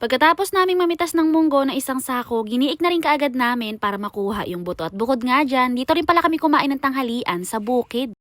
Pagkatapos naming mamitas ng munggo na isang sako, giniik na rin kaagad namin para makuha yung buto. At bukod nga dyan, dito rin pala kami kumain ng tanghalian sa bukid.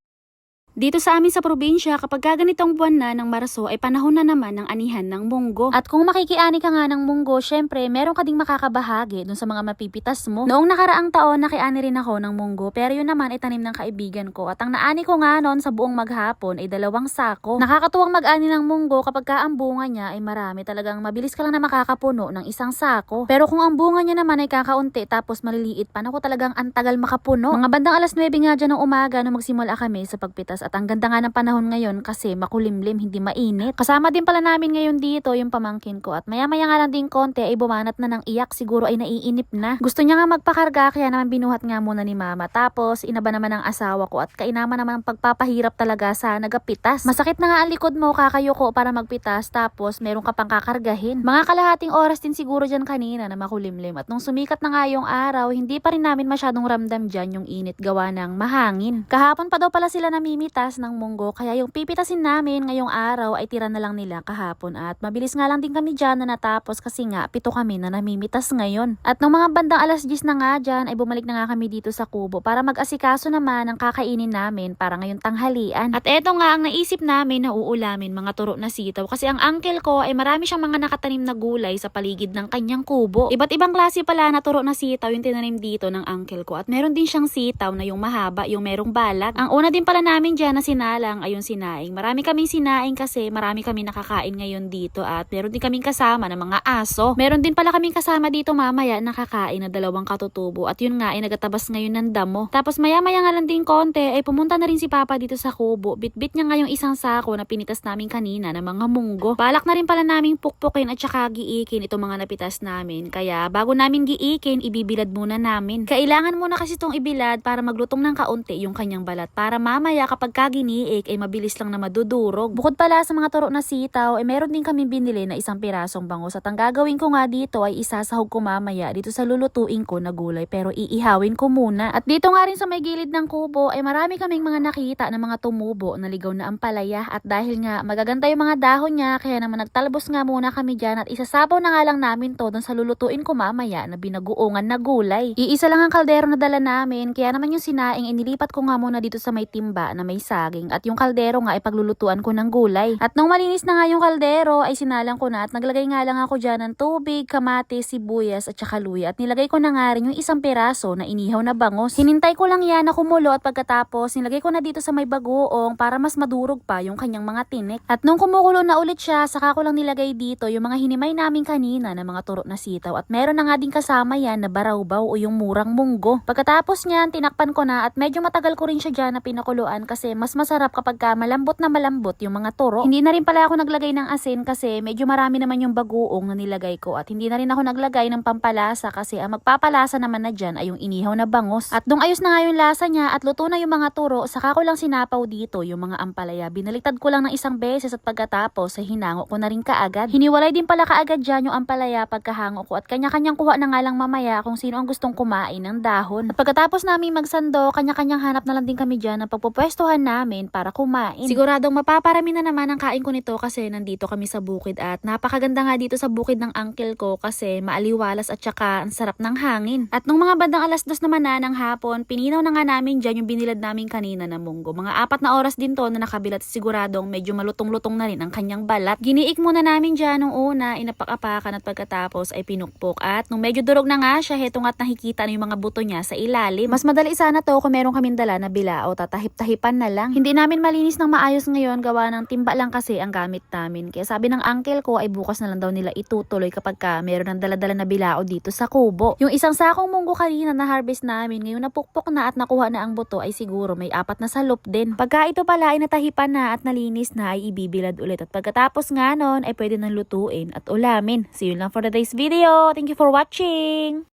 Dito sa amin sa probinsya, kapag ka ganitong buwan na ng Marso ay panahon na naman ng anihan ng munggo. At kung makikiani ka nga ng munggo, syempre meron ka ding makakabahagi dun sa mga mapipitas mo. Noong nakaraang taon, nakiani rin ako ng munggo, pero yun naman ay tanim ng kaibigan ko. At ang naani ko nga noon sa buong maghapon ay dalawang sako. Nakakatuwang mag-ani ng munggo kapag ka ang bunga niya ay marami. Talagang mabilis ka lang na makakapuno ng isang sako. Pero kung ang bunga niya naman ay kakaunti tapos maliliit pa, naku talagang antagal makapuno. Mga bandang alas 9 nga dyan ng umaga nung magsimula kami sa pagpitas at ang ganda nga ng panahon ngayon kasi makulimlim, hindi mainit. Kasama din pala namin ngayon dito yung pamangkin ko at maya-maya nga lang din konti ay bumanat na ng iyak siguro ay naiinip na. Gusto niya nga magpakarga kaya naman binuhat nga muna ni mama. Tapos inaba naman ng asawa ko at kainama naman ang pagpapahirap talaga sa nagapitas. Masakit na nga ang likod mo kakayuko para magpitas tapos meron ka pang kakargahin. Mga kalahating oras din siguro dyan kanina na makulimlim at nung sumikat na nga yung araw hindi pa rin namin masyadong ramdam dyan yung init gawa ng mahangin. Kahapon pa daw pala sila namimitas ng munggo kaya yung pipitasin namin ngayong araw ay tira na lang nila kahapon at mabilis nga lang din kami dyan na natapos kasi nga pito kami na namimitas ngayon. At nung mga bandang alas 10 na nga dyan ay bumalik na nga kami dito sa kubo para mag-asikaso naman ang kakainin namin para ngayong tanghalian. At eto nga ang naisip namin na uulamin mga turo na sitaw kasi ang uncle ko ay marami siyang mga nakatanim na gulay sa paligid ng kanyang kubo. Iba't ibang klase pala na turo na sitaw yung tinanim dito ng uncle ko at meron din siyang sitaw na yung mahaba, yung merong balag. Ang una din pala namin dyan na sinalang ay yung sinaing. Marami kaming sinaing kasi marami kami nakakain ngayon dito at meron din kaming kasama ng mga aso. Meron din pala kaming kasama dito mamaya nakakain na dalawang katutubo at yun nga ay nagatabas ngayon ng damo. Tapos maya maya nga lang din konti ay pumunta na rin si Papa dito sa kubo. Bitbit niya nga yung isang sako na pinitas namin kanina ng mga munggo. Balak na rin pala naming pukpukin at saka giikin itong mga napitas namin. Kaya bago namin giikin, ibibilad muna namin. Kailangan muna kasi itong ibilad para maglutong ng kaunti yung kanyang balat para mamaya kapag kaginiik ay mabilis lang na madudurog. Bukod pala sa mga turo na sitaw, ay meron din kami binili na isang pirasong bangus at ang gagawin ko nga dito ay isasahog ko mamaya dito sa lulutuin ko na gulay pero iihawin ko muna. At dito nga rin sa may gilid ng kubo ay marami kaming mga nakita na mga tumubo na ligaw na ampalaya at dahil nga magaganda yung mga dahon niya kaya naman nagtalbos nga muna kami dyan at isasabaw na nga lang namin to dun sa lulutuin ko mamaya na binaguungan na gulay. Iisa lang ang kaldero na dala namin kaya naman yung sinaing inilipat ko nga muna dito sa may timba na may saging at yung kaldero nga ay paglulutuan ko ng gulay. At nung malinis na nga yung kaldero ay sinalang ko na at naglagay nga lang ako dyan ng tubig, kamatis, sibuyas at saka luya at nilagay ko na nga rin yung isang piraso na inihaw na bangos. Hinintay ko lang yan na kumulo at pagkatapos nilagay ko na dito sa may bagoong para mas madurog pa yung kanyang mga tinik. At nung kumukulo na ulit siya, saka ko lang nilagay dito yung mga hinimay namin kanina na mga turo na sitaw at meron na nga din kasama yan na barawbaw o yung murang munggo. Pagkatapos niyan, tinakpan ko na at medyo matagal ko rin siya dyan na pinakuluan kasi mas masarap kapag ka malambot na malambot yung mga turo. Hindi na rin pala ako naglagay ng asin kasi medyo marami naman yung bagoong na nilagay ko at hindi na rin ako naglagay ng pampalasa kasi ang magpapalasa naman na dyan ay yung inihaw na bangos. At nung ayos na nga yung lasa niya at luto na yung mga turo, saka ko lang sinapaw dito yung mga ampalaya. Binaliktad ko lang ng isang beses at pagkatapos ay hinango ko na rin kaagad. Hiniwalay din pala kaagad dyan yung ampalaya pagkahango ko at kanya-kanyang kuha na nga lang mamaya kung sino ang gustong kumain ng dahon. At pagkatapos namin magsando, kanya-kanyang hanap na lang din kami dyan ng pagpupwestuhan namin para kumain. Siguradong mapaparami na naman ang kain ko nito kasi nandito kami sa bukid at napakaganda nga dito sa bukid ng uncle ko kasi maaliwalas at saka ang sarap ng hangin. At nung mga bandang alas dos naman na ng hapon, pininaw na nga namin dyan yung binilad namin kanina na munggo. Mga apat na oras din to na nakabilat siguradong medyo malutong-lutong na rin ang kanyang balat. Giniik muna namin dyan nung una, inapak-apakan at pagkatapos ay pinukpok. At nung medyo durog na nga siya, heto nga't nakikita na yung mga buto niya sa ilalim. Mas madali sana to kung meron kaming dala na bilao, tatahip-tahipan lang. Hindi namin malinis ng maayos ngayon, gawa ng timba lang kasi ang gamit namin. Kaya sabi ng uncle ko ay bukas na lang daw nila itutuloy kapag ka meron ng dala-dala na bilao dito sa kubo. Yung isang sakong munggo kanina na harvest namin, ngayon napukpok na at nakuha na ang buto ay siguro may apat na salop din. Pagka ito pala ay natahipan na at nalinis na ay ibibilad ulit. At pagkatapos nga nun ay pwede nang lutuin at ulamin. See you lang for today's video. Thank you for watching!